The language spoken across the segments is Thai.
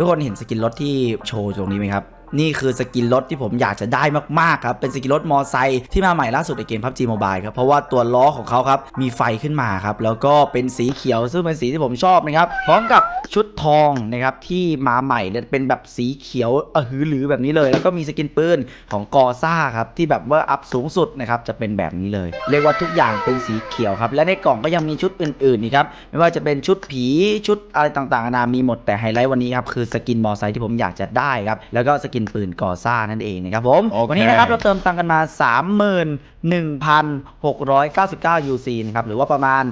ทุกคนเห็นสกินรถที่โชว์ตรงนี้ไหมครับ นี่คือสกินรถที่ผมอยากจะได้มากๆครับ เป็นสกินรถมอไซค์ที่มาใหม่ล่าสุดในเกม PUBG Mobile ครับ เพราะว่าตัวล้อของเขาครับ มีไฟขึ้นมาครับ แล้วก็เป็นสีเขียวซึ่งเป็นสีที่ผมชอบนะครับ พร้อมกับชุดทองนะครับที่มาใหม่เป็นแบบสีเขียวออหือหรือแบบนี้เลย แล้วก็มีสกินปืนของกอซ่าครับที่แบบว่าอัพสูงสุดนะครับจะเป็นแบบนี้เลย เรียกว่าทุกอย่างเป็นสีเขียวครับ และในกล่องก็ยังมีชุดอื่นๆนี่ครับไม่ว่าจะเป็นชุดผีชุดอะไรต่างๆนานามีหมดแต่ไฮไลท์วันนี้ครับคือสกินมอไซค์ที่ผมอยากจะได้ครับแล้วก็สกินปืนกอซ่านั่นเองนะครับผม โอเค วันนี้นะครับเราเติมตังค์กันมา 31,699 UC นะครับ หรือว่าประมาณ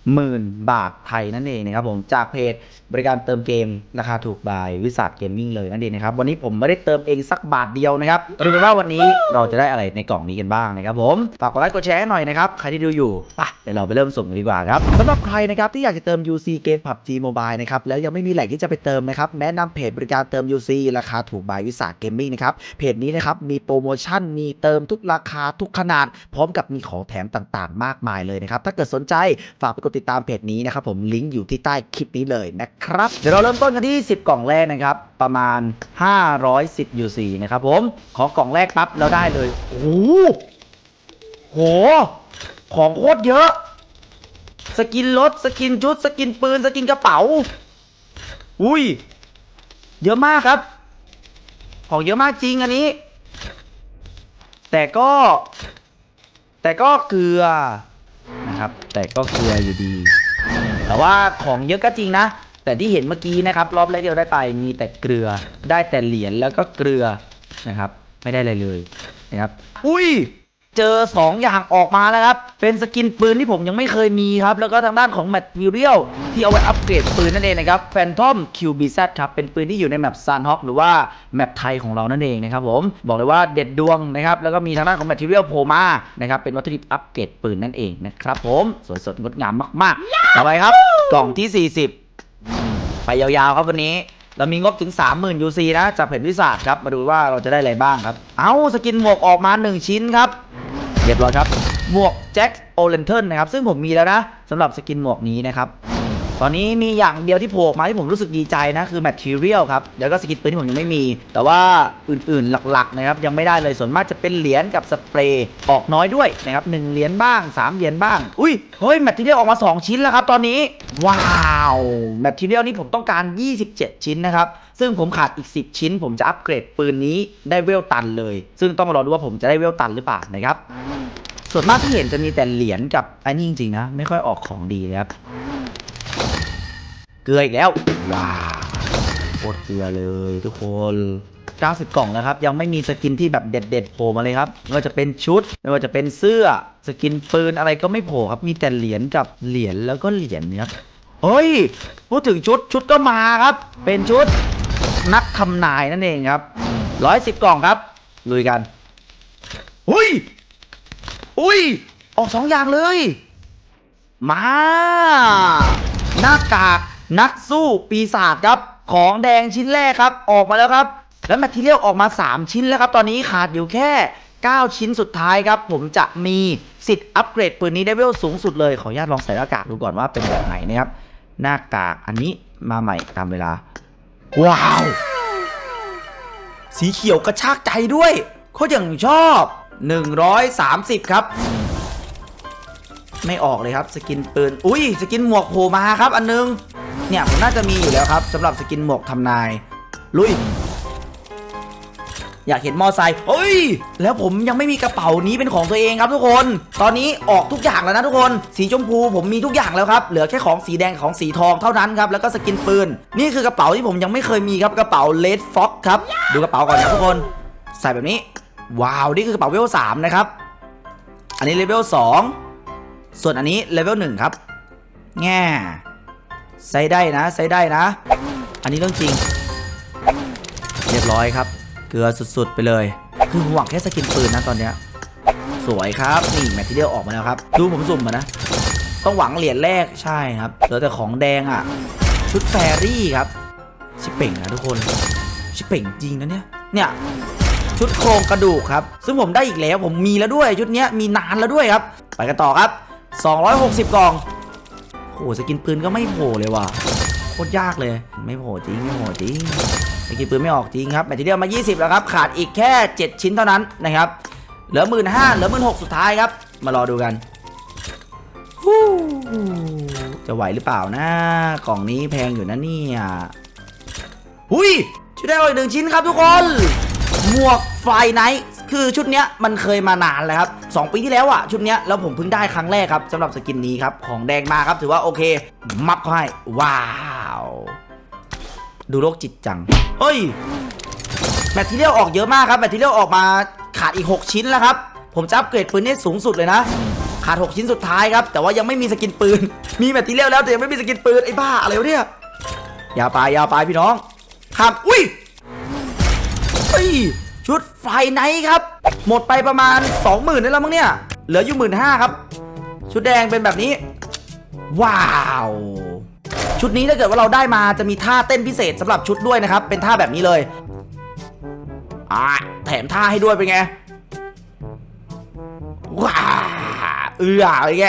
10,000 บาทไทยนั่นเองนะครับผมจากเพจบริการเติมเกมราคาถูกบายวิสัทเกมมิ่งเลยนั่นเองนะครับ วันนี้ผมไม่ได้เติมเองสักบาทเดียวนะครับมาดูกันว่าวันนี้เราจะได้อะไรในกล่องนี้กันบ้างนะครับผมฝากกดไลค์กดแชร์ให้หน่อยนะครับใครที่ดูอยู่ไปเดี๋ยวเราไปเริ่มสุ่มกันดีกว่าครับสำหรับใครนะครับที่อยากจะเติม UC เกม PUBG Mobile นะครับแล้วยังไม่มีแหล่งที่จะไปเติมนะครับแนะนำเพจบริการเติม UC ราคาถูกบายวิสัทเกมมิ่งนะครับ เพจนี้นะครับมีโปรโมชั่นมีเติมทุกราคาทุกขนาด พร้อมกับมีของแถมต่างๆ มากมายเลยนะครับ ถ้าเกิดสนใจฝากไปกดติดตามเพจนี้นะครับผมลิงก์อยู่ที่ใต้คลิปนี้เลยนะครับ เดี๋ยวเราเริ่มต้นกันที่ 10 กล่องแรกนะครับ ประมาณ 510 UC นะครับผมขอกล่องแรกปั๊บแล้วได้เลยโอ้โหของโคตรเยอะ สกินรถสกินชุด สกินปืน สกินกระเป๋า อุ้ย เยอะมากครับ ของเยอะมากจริงอันนี้ แต่ก็ แต่ก็เกลือนะครับ แต่ก็เกลืออยู่ดี แต่ว่าของเยอะก็จริงนะ แต่ที่เห็นเมื่อกี้นะครับ รอบแรกที่เราได้ไปมีแต่เกลือได้แต่เหรียญแล้วก็เกลือนะครับ ไม่ได้อะไรเลยนะครับ อุ้ย เจอ 2 อย่างออกมาแล้วครับ เป็นสกินปืนที่ผมยังไม่เคยมีครับ แล้วก็ทางด้านของแมทเรียลที่เอาไว้อัปเกรดปืนนั่นเองนะครับ Phantom QBZ ครับ เป็นปืนที่อยู่ในแมป Sunhawk หรือว่าแมปไทยของเรานั่นเองนะครับผม บอกเลยว่าเด็ดดวงนะครับ แล้วก็มีทางด้านของแมทเรียลโผล่มานะครับ เป็นวัตถุดิบอัปเกรดปืนนั่นเองนะครับผมสวยสดงดงามมากๆ ต่อไปครับ กล่องที่ 40 ไปยาวๆครับวันนี้เรามีงบถึง 30,000 UC นะจากเพจวิสาทครับ มาดูว่าเราจะได้อะไรบ้างครับ เอาสกินหมวกออกมา 1 ชิ้นครับ รียบร้อยครับ หมวกแจ็คโอเลนเทนนะครับ ซึ่งผมมีแล้วนะสำหรับสกินหมวกนี้นะครับ ตอนนี้มีอย่างเดียวที่โผล่มาที่ผมรู้สึกดีใจนะ คือ Material ครับ แล้วก็สกินปืนที่ผมยังไม่มี แต่ว่าอื่นๆหลักๆนะครับยังไม่ได้เลยส่วนมากจะเป็นเหรียญกับสเปรย์ออกน้อยด้วยนะครับหนึ่งเหรียญบ้าง 3 เหรียญบ้าง อุ้ยเฮ้ย Material ออกมา 2 ชิ้นแล้วครับตอนนี้ ว้าว Material นี่ผมต้องการ 27 ชิ้นนะครับซึ่งผมขาดอีก 10 ชิ้น ผมจะอัปเกรดปืนนี้ได้เวลตันเลย ซึ่งต้องมารอดูว่าผมจะได้เวลตันหรือเปล่านะครับส่วนมากที่เห็นจะมีแต่เหรียญกับไอ้นี่จริงๆนะ ไม่ค่อยออกของดีครับ ลืออีกแล้วว้าวโคตรเกลือเลยทุกคน 90 กล่องแล้วครับ ยังไม่มีสกินที่แบบเด็ดๆโผล่มาเลยครับไม่ว่าจะเป็นชุด ไม่ว่าจะเป็นเสื้อ สกินปืนอะไรก็ไม่โผล่ครับ มีแต่เหรียญกับเหรียญแล้วก็เหรียญเนี่ยครับเฮ้ย พูดถึงชุดชุดก็มาครับ เป็นชุดนักทำนายนั่นเองครับ110กล่องครับ ลุยกันอุ้ยอุ้ย ออกสองอย่างเลย มา หน้ากาก นักสู้ปีศาจครับ ของแดงชิ้นแรกครับ ออกมาแล้วครับ แล้วแมทเทียลออกมา 3 ชิ้นแล้วครับ ตอนนี้ขาดอยู่แค่ 9 ชิ้นสุดท้ายครับ ผมจะมีสิทธิ์อัปเกรดปืนนี้ได้เวลสูงสุดเลย ขออนุญาตลองใส่หน้ากากดูก่อนว่าเป็นแบบไหนนะครับ หน้ากากอันนี้มาใหม่ตามเวลา ว้าว สีเขียวกระชากใจด้วยโคตรอย่างชอบ 130 ครับ ไม่ออกเลยครับ สกินปืน อุ้ยสกินหมวกโผล่มาครับ อันนึง เนี่ยผมน่าจะมีอยู่แล้วครับสำหรับสกินหมวกทำนาย ลุย อยากเห็นมอไซค์เฮ้ย แล้วผมยังไม่มีกระเป๋านี้เป็นของตัวเองครับทุกคน ตอนนี้ออกทุกอย่างแล้วนะทุกคน สีชมพูผมมีทุกอย่างแล้วครับ เหลือแค่ของสีแดงของสีทองเท่านั้นครับ แล้วก็สกินปืน นี่คือกระเป๋าที่ผมยังไม่เคยมีครับ กระเป๋าเลดฟ็อกครับ ดูกระเป๋าก่อนนะทุกคน ใส่แบบนี้ ว้าว นี่คือกระเป๋าเลเวลสามนะครับ อันนี้เลเวลสอง ส่วนอันนี้เลเวลหนึ่งครับ แง่ใส่ได้นะใส่ได้นะ อันนี้เรื่องจริง เรียบร้อยครับ เกลือสุดๆไปเลย คือหวังแค่สกินปืนนะตอนเนี้ย สวยครับนี่แมทเทียลออกมาแล้วครับ ดูผมสุ่มมานะ ต้องหวังเหรียญแรกใช่ครับเหลือแต่ของแดงอะ ชุดแฟรี่ครับ ชิเป่งนะทุกคน ชิเป่งจริงนะเนี่ย เนี่ยชุดโครงกระดูกครับ ซึ่งผมได้อีกแล้วผมมีแล้วด้วยชุดเนี้ยมีนานแล้วด้วยครับ ไปกันต่อครับ 260 กล่องโอ้โหสกินปืนก็ไม่โผล่เลยว่ะโคตรยากเลย ไม่โหจริงไม่โหจริงสกินปืนไม่ออกจริงครับแมตช์ที่เดียวมา 20 แล้วครับ ขาดอีกแค่ 7 ชิ้นเท่านั้นนะครับ เหลือหมื่นห้าเหลือหมื่นหกสุดท้ายครับ มารอดูกันจะไหวหรือเปล่านะกล่องนี้แพงอยู่นะเนี่ยหุยชุดได้อีกหนึ่งชิ้นครับทุกคน หมวกไฟไนท์ คือชุดเนี้ยมันเคยมานานแล้วครับสองปีที่แล้วอะชุดเนี้ยแล้วผมเพิ่งได้ครั้งแรกครับสำหรับสกินนี้ครับของแดงมาครับถือว่าโอเค มับเขาให้ว้าว ดูโรคจิตจังเฮ้ยแมททีเรียลออกเยอะมากครับแมททีเรียลออกมาขาดอีก 6 ชิ้นแล้วครับ ผมจะอัปเกรดปืนให้สูงสุดเลยนะ ขาด 6 ชิ้นสุดท้ายครับ แต่ว่ายังไม่มีสกินปืน มีแมททีเรียลแล้วแต่ยังไม่มีสกินปืนไอ้บ้าอะไรวะเนี่ยอย่าไปอย่าไปพี่น้องข้ามอุ้ยเฮ้ย ชุดไฟไนท์ครับ หมดไปประมาณ 20,000นี่แล้วมั้งเนี่ย เหลืออยู่หมื่นห้าครับ ชุดแดงเป็นแบบนี้ ว้าว ชุดนี้ถ้าเกิดว่าเราได้มาจะมีท่าเต้นพิเศษสำหรับชุดด้วยนะครับ เป็นท่าแบบนี้เลยอ่าแถมท่าให้ด้วยเป็นไง ว้าเอือเป็นไง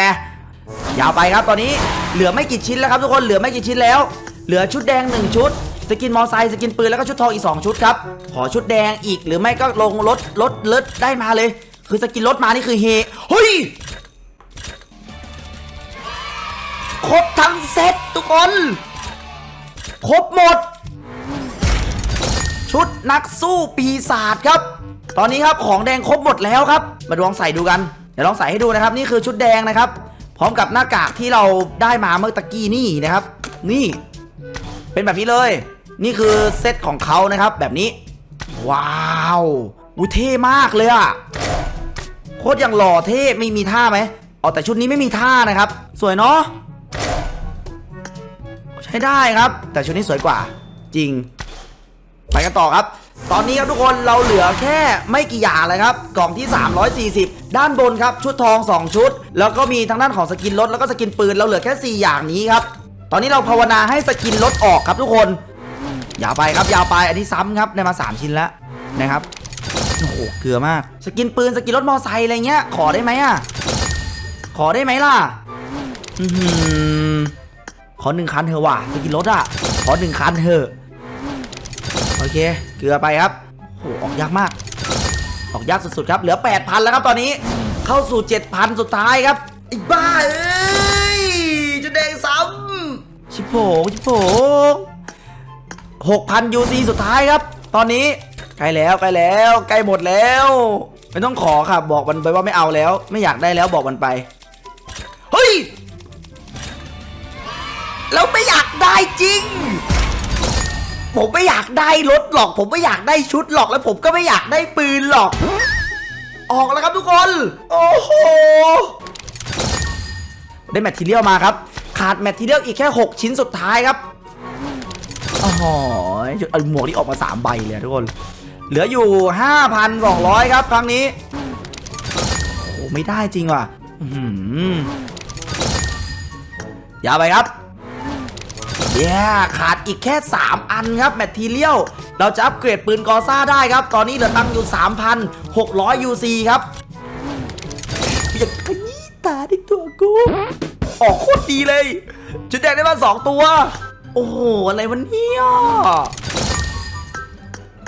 ยาวไปครับตอนนี้เหลือไม่กี่ชิ้นแล้วครับทุกคนเหลือไม่กี่ชิ้นแล้ว เหลือชุดแดง1ชุด สกินมอไซค์สกินปืนแล้วก็ชุดทองอีก 2 ชุดครับ ขอชุดแดงอีกหรือไม่ก็ลงรถรถเลิศได้มาเลย คือสกินรถมานี่คือเฮเฮ้ยครบทั้งเซตทุกคน ครบหมด ชุดนักสู้ปีศาจครับ ตอนนี้ครับของแดงครบหมดแล้วครับ มาลองใส่ดูกัน เดี๋ยวลองใส่ให้ดูนะครับ นี่คือชุดแดงนะครับ พร้อมกับหน้ากากที่เราได้มาเมื่อตะกี้นี่นะครับ นี่ เป็นแบบนี้เลย นี่คือเซตของเขานะครับแบบนี้ ว้าวอุ้ยเท่มากเลยอะโคตรอย่างหล่อเท่ไม่มีท่าไหมอ๋อแต่ชุดนี้ไม่มีท่านะครับ สวยเนาะใช้ได้ครับ แต่ชุดนี้สวยกว่า จริง ไปกันต่อครับ ตอนนี้ครับทุกคนเราเหลือแค่ไม่กี่อย่างเลยครับ กล่องที่ 340 ด้านบนครับ ชุดทอง 2 ชุด แล้วก็มีทางด้านของสกินรถแล้วก็สกินปืนเราเหลือแค่ 4 อย่างนี้ครับ ตอนนี้เราภาวนาให้สกินรถออกครับทุกคน ยาวไปครับยาวไปอันนี้ซ้ำครับได้มา 3 ชิ้นแล้วนะครับโอ้โหเกลือมาก สกินปืนสกินรถมอไซค์อะไรเงี้ยขอได้ไหมอะขอได้ไหมล่ะขอหนึ่งคันเถอะว่ะสกินรถอะขอหนึ่งคันเถอะโอเคเกลือไปครับโหออกยากมาก ออกยากสุดๆครับเหลือ 8,000 แล้วครับตอนนี้เข้าสู่ 7,000 สุดท้ายครับอ้บ้าเอ้ยจะแดงซ้ำชิบโผงชิบโผง 6,000 UC สุดท้ายครับ ตอนนี้ใกล้แล้วใกล้แล้วใกล้หมดแล้ว ไม่ต้องขอครับ บอกมันไปว่าไม่เอาแล้ว ไม่อยากได้แล้วบอกมันไป เฮ้ย แล้วไม่อยากได้จริง ผมไม่อยากได้รถหรอก ผมไม่อยากได้ชุดหรอกแล้วผมก็ไม่อยากได้ปืนหรอก ออกแล้วครับทุกคน โอ้โห ได้แมททีเรียลมาครับ ขาดแมททีเรียลอีกแค่ 6 ชิ้นสุดท้ายครับ โอ้โหจุดเอาหมวกที่ออกมา 3 ใบเลยทุกคน เหลืออยู่ 5,200 ครับ ครั้งนี้ โอ้ไม่ได้จริงว่ะอื้อหือยาไปครับเย้ขาดอีกแค่ 3 อันครับ แมททีเรียลเราจะอัปเกรดปืนกอซ่าได้ครับ ตอนนี้เหลือตังค์อยู่ 3,600 UC ครับอยากขยี้ตาที่ตัวกู ออกโคตรดีเลย ชุดแดงได้มา 2 ตัว โอ้โห อะไรวะเนี่ย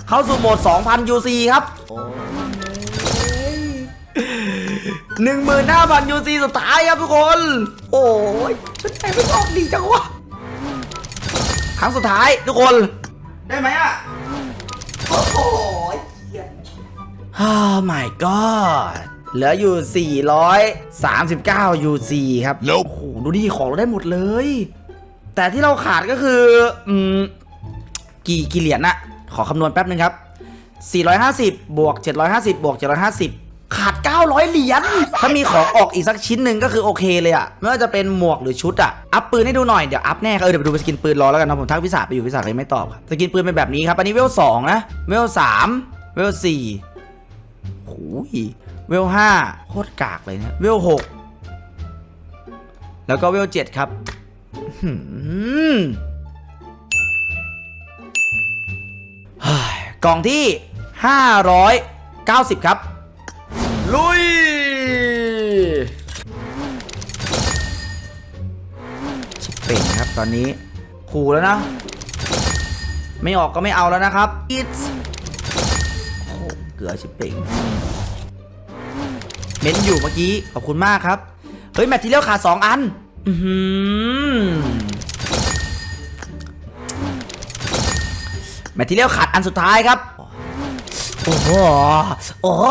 เข้าสู่โหมด 2,000 UC ครับหนึ่งหมื่นห้าพันยูซีสุดท้ายครับทุกคน โอ้ยชุดแดงไม่ออกดีจังวะ ครั้งสุดท้ายทุกคน ได้ไหมอะ โอ้โหฮ่า my god เหลืออยู่ 439 UC ครับ โอ้โห ดูดิ ของเราได้หมดเลย แต่ที่เราขาดก็คืออืมกี่กี่เหรียญนะขอคำนวณแป๊บนึงครับ 450 บวก 750 บวก 750 ขาด 900 เหรียญ ถ้ามีของออกอีกสักชิ้นหนึ่งก็คือโอเคเลยอะไม่ว่าจะเป็นหมวกหรือชุดอะอัพปืนให้ดูหน่อยเดี๋ยวอัพแน่ครับเออเดี๋ยวไปดูสกินปืนรอแล้วกันนะผมทักวิสาไปอยู่วิสาเลยไม่ตอบครับสกินปืนเป็นแบบนี้ครับ อันนี้เวล2นะ เวล3เวล4โอ้ยเวล5โคตรกากเลยนะ เวล6แล้วก็เวล7ครับ กล่องที่ 590 ครับ ลุย ชิปเป่งครับตอนนี้ ขู่แล้วนะ ไม่ออกก็ไม่เอาแล้วนะครับ It's โอ้เกือชิบเป่งเม้นอยู่เมื่อกี้ ขอบคุณมากครับ เฮ้ย แมทที่เลี้ยวขาดสองอัน อือหือแมททีเลี้ยวขาดอันสุดท้ายครับ โอ้โห โอ้โห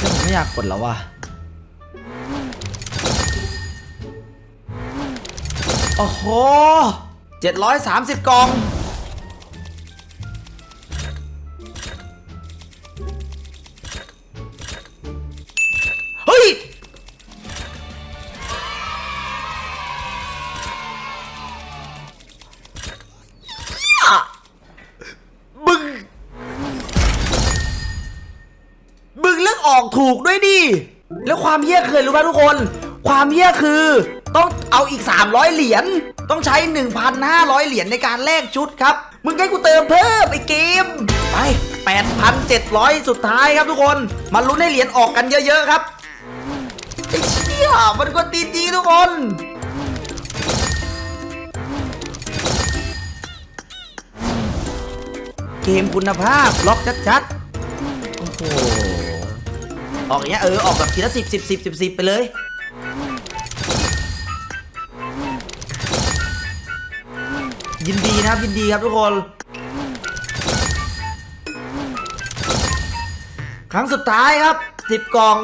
ผมไม่อยากกดแล้วว่ะโอ้โหเจ็ดร้อยสามสิบกล่อง ความเหี้ยรู้ป่ะทุกคน ความเหี้ยคือต้องเอาอีก 300 เหรียญต้องใช้ 1,500 เหรียญในการแลกชุดครับ มึงให้กูเติมเพิ่มไอ้เกม ไป 8,700 สุดท้ายครับทุกคน มาลุ้นให้เหรียญออกกันเยอะๆครับไอ้เชี่ยมันก็ตีจีทุกคนเกมคุณภาพ ล็อกชัดๆ โอ้โห ออกอย่างเงี้ยเออออกแบบทีละสิบสิบสิบสิบสิบไปเลยยินดีนะครับยินดีครับทุกคน ครั้งสุดท้ายครับสิบกล่อง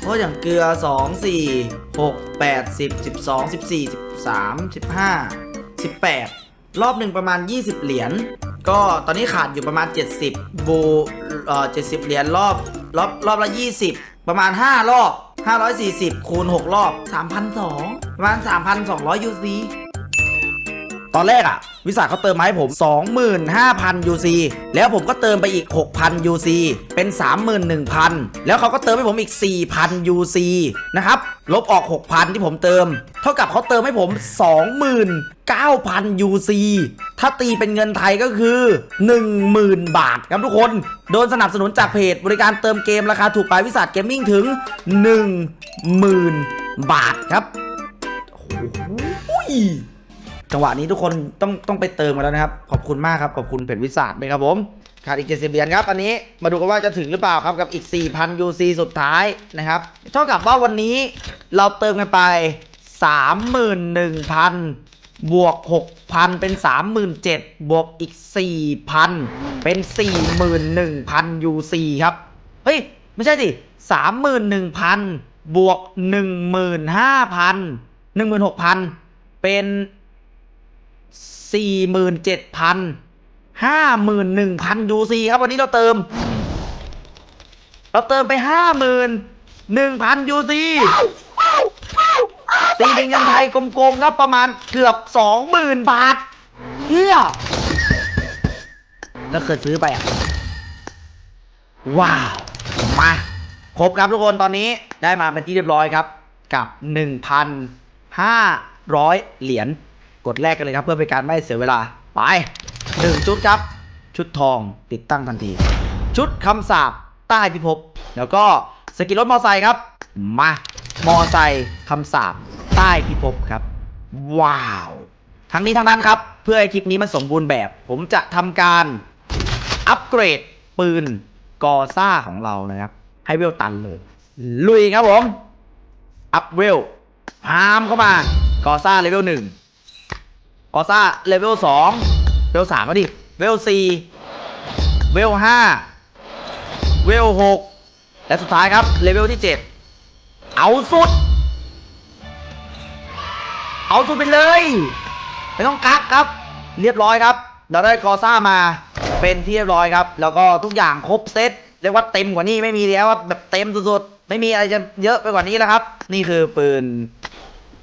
เพราะอย่างเกลือ2 4 6 8 10 12 14 13 15 18รอบหนึ่งประมาณ20เหรียญ ก็ตอนนี้ขาดอยู่ประมาณ 70 บูเอ่อ70 เหรียญรอบรอบรอบละ 20 ประมาณ 5 รอบ 540 คูณ 6 รอบ 3,200ประมาณ 3,200 UC ตอนแรกอะวิสาเขาเติมมาให้ผม 25,000 UC แล้วผมก็เติมไปอีก 6,000 UC เป็น 31,000 แล้วเขาก็เติมให้ผมอีก 4,000 UC นะครับ ลบออก 6,000 ที่ผมเติม เท่ากับเขาเติมให้ผม 29,000 UC ถ้าตีเป็นเงินไทยก็คือ 10,000 บาทครับทุกคน โดนสนับสนุนจากเพจบริการเติมเกมราคาถูกปลายวิสาทเกมมิ่งถึง 10,000 บาทครับโอ้โห จังหวะนี้ทุกคนต้องต้องไปเติมมาแล้วนะครับ ขอบคุณมากครับ ขอบคุณเพจวิสาดด้วยครับผมขาดอีก 70 เหรียญครับ อันนี้มาดูกันว่าจะถึงหรือเปล่าครับ กับอีก 4,000 UC สุดท้ายนะครับเท่ากับว่าวันนี้เราเติมกันไป 31,000 บวก 6,000 เป็น 37,000 บวกอีก 4,000 เป็น 41,000 UC ครับ เฮ้ย ไม่ใช่สิ 31,000 บวก 15,000 16,000 เป็น สี่หมื่นเจ็ดพันห้าหมื่นหนึ่งพันยูซีครับวันนี้เราเติม เราเติมไปห้าหมื่นหนึ่งพันยูซีตีเป็นเงินไทยกลมๆครับประมาณเกือบสองหมื่นบาทเฮียแล้วเคยซื้อไปอะ ว้าว มา ครบครับทุกคนตอนนี้ได้มาเป็นที่เรียบร้อยครับ กับ 1,500 เหรียญ กดแรกกันเลยครับเพื่อเป็นการไม่เสียเวลา ไปหนึ่งชุดครับ ชุดทองติดตั้งทันที ชุดคำสาปใต้พิภพแล้วก็สกิลรถมอไซค์ครับ มามอไซค์คำสาปใต้พิภพครับ ว้าว ทั้งนี้ทั้งนั้นครับ เพื่อให้คลิปนี้มันสมบูรณ์แบบ ผมจะทำการอัปเกรดปืนกอซ่าของเรานะครับ ให้เวลตันเลย ลุยครับผม อัพเวลพามเข้ามา กอซ่าเลเวลหนึ่ง กอซ่าเลเวลสองเวลสามก็ดิเวลสี่เวลห้าเวลหกและสุดท้ายครับเลเวลที่เจ็ดเอาสุด เอาสุดไปเลยไม่ต้องกักครับ เรียบร้อยครับ เราได้กอซ่ามาเป็นที่เรียบร้อยครับ แล้วก็ทุกอย่างครบเซตเรียกว่าเต็มกว่านี้ไม่มีแล้วครับแบบเต็มสุดๆไม่มีอะไรจะเยอะไปกว่านี้แล้วครับ นี่คือปืน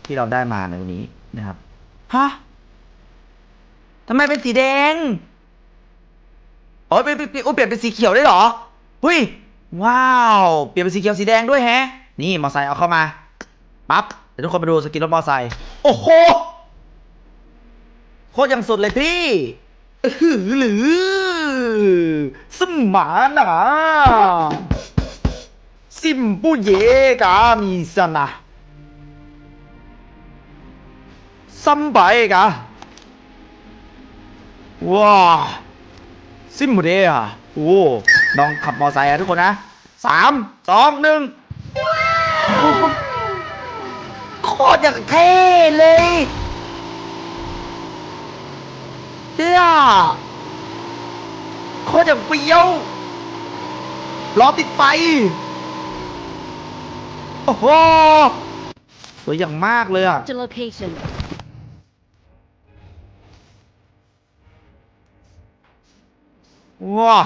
ที่เราได้มาในวันนี้นะครับฮะ ทำไมเป็นสีแดงโอ้ยเปลี่ยนเปลี่ยนโอ้เปลี่ยนเป็นสีเขียวได้เหรอหุยว้าว เปลี่ยนเป็นสีเขียวสีแดงด้วยแฮะ นี่มอไซค์เอาเข้ามา ปั๊บ เดี๋ยวทุกคนมาดูสกินรถมอไซค์ โอ้โห โคตรยังสุดเลยพี่ฮือหือหรือสมานนะซิมปุเยกามีสนะซัมไปกะ ว้าซิมหมดเลยอะโอ้ลองขับมอไซค์อะทุกคนนะสามสองหนึ่งโคตรอย่างเท่เลยเนี่ยโคตรอย่างเปี้ยวล้อติดไฟโอ้โหสวยอย่างมากเลยอะ ว้า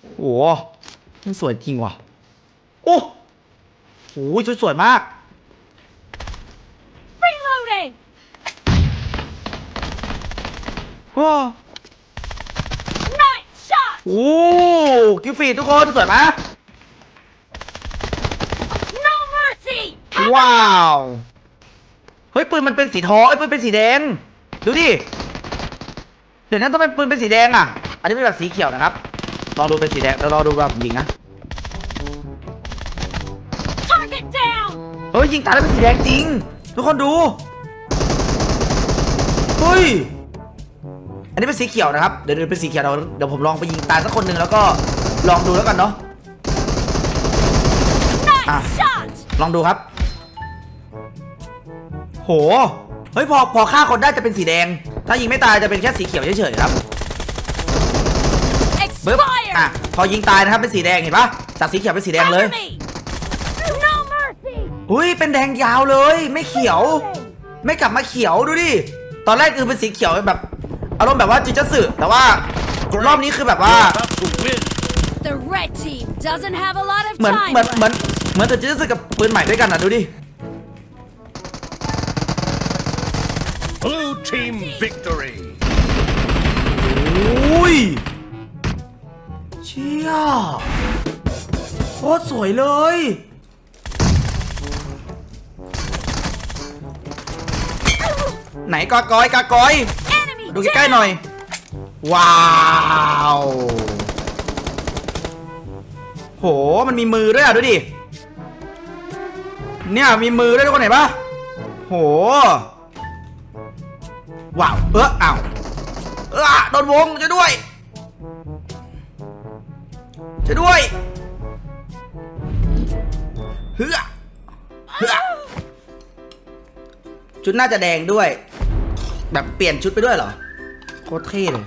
โอ้โหมันสวยจริงว่ะ โอ้โหสวยสวยๆมาก Reloading! ว้า Nice shot! โอ้กิฟฟีดทุกคนสวยไหม No mercy! ว้าว เฮ้ย ปืนมันเป็นสีทองไอ้ยปืนเป็นสีแดง ดูดิ เดี๋ยวนั้นต้องเป็นปืนเป็นสีแดงอะ อันนี้เป็นแบบสีเขียวนะครับลองดูเป็นสีแดงแล้วรอดูแบบยิงนะ Target down! เฮ้ยยิงตายแล้วเป็นสีแดงจริง ทุกคนดู เฮ้ย อันนี้เป็นสีเขียวนะครับ เดี๋ยวเดี๋ยวเป็นสีเขียวเดี๋ยวเดี๋ยวผมลองไปยิงตายสักคนหนึ่งแล้วก็ลองดูแล้วกันเนาะ Nice Ah. shot! ลองดูครับ โห เฮ้ยพอพอฆ่าคนได้จะเป็นสีแดง ถ้ายิงไม่ตายจะเป็นแค่สีเขียวเฉยๆครับปึ๊บ Expired! อะพอยิงตายนะครับเป็นสีแดงเห็นปะจากสีเขียวเป็นสีแดงเลย Cover me! No mercy! อุ้ยเป็นแดงยาวเลย ไม่เขียว ไม่กลับมาเขียวดูดิตอนแรกคือเป็นสีเขียวแบบอารมณ์แบบว่าจิจัสึแต่ว่ารอบนี้คือแบบว่า About to win. The red team doesn't have a lot of เหมือน time เหมือน left. เหมือนเหมือนแต่จิจัสึกับปืนใหม่ด้วยกันอะดูดิ Blue team victory. อุ้ย เชี่ยโคตรสวยเลย ไหนกากอยกากอย Enemy ดูใกล้ๆ down! หน่อย ว้าว โห มันมีมือด้วยอะ ดูดิ เนี่ย มีมือด้วยทุกคนเห็นปะโห ว้าว เอออ้าวเออโดนวงช่วยด้วยช่วยด้วยเฮือเฮือชุดน่าจะแดงด้วย แบบเปลี่ยนชุดไปด้วยเหรอ โคตรเท่เลย